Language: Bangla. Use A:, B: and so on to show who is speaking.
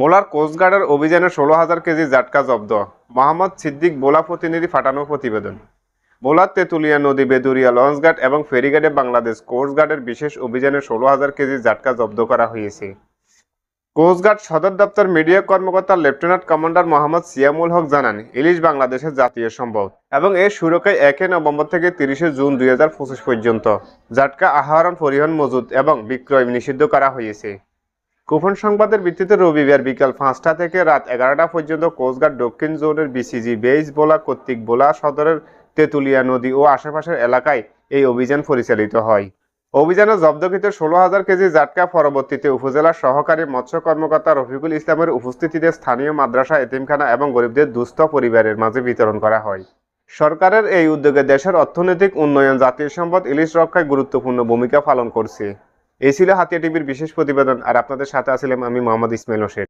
A: বোলার কোস্টগার্ডের অভিযানে ষোলো হাজার কেজি জাটকা জব্দ। মোহাম্মদ সিদ্দিক বোলা প্রতিনিধি ফাটানো প্রতিবেদন। বোলার তেঁতুলিয়া নদী, বেদুরিয়া লঞ্চঘাট এবং ফেরিঘাটে বাংলাদেশ কোস্টগার্ডের বিশেষ অভিযানে ষোলো হাজার কেজি জাটকা জব্দ করা হয়েছে। কোস্টগার্ড সদর দপ্তর মিডিয়া কর্মকর্তা লেফটেন্যান্ট কমান্ডার মোহাম্মদ সিয়ামুল হক জানান, ইলিশ বাংলাদেশের জাতীয় সম্পদ এবং এর সুরক্ষায় একে নভেম্বর থেকে তিরিশে জুন দুই হাজার পঁচিশ পর্যন্ত। জাটকা আহরণ, পরিবহন মজুদ এবং বিক্রয় নিষিদ্ধ করা হয়েছে। গোপন সংবাদের ভিত্তিতে রবিবার বিকাল পাঁচটা থেকে রাত এগারোটা পর্যন্ত কোস্টগার্ড দক্ষিণ জোনের বিসিজি বেইস বোলা, কর্তৃক বোলা সদরের তেঁতুলিয়া নদী ও আশেপাশের এলাকায় এই অভিযান পরিচালিত হয়। অভিযানে জব্দকৃত ষোলো হাজার কেজি জাটকা পরবর্তীতে উপজেলার সহকারী মৎস্য কর্মকর্তা রফিকুল ইসলামের উপস্থিতিতে স্থানীয় মাদ্রাসা, এতিমখানা এবং গরিবদের দুস্থ পরিবারের মাঝে বিতরণ করা হয়। সরকারের এই উদ্যোগে দেশের অর্থনৈতিক উন্নয়ন, জাতীয় সম্পদ, ইলিশ রক্ষায় গুরুত্বপূর্ণ ভূমিকা পালন করছে। এই ছিল হাতিয়া টিভির বিশেষ প্রতিবেদন আর আপনাদের সাথে আছিলাম আমি মোহাম্মদ ইসমাইল হোসেন।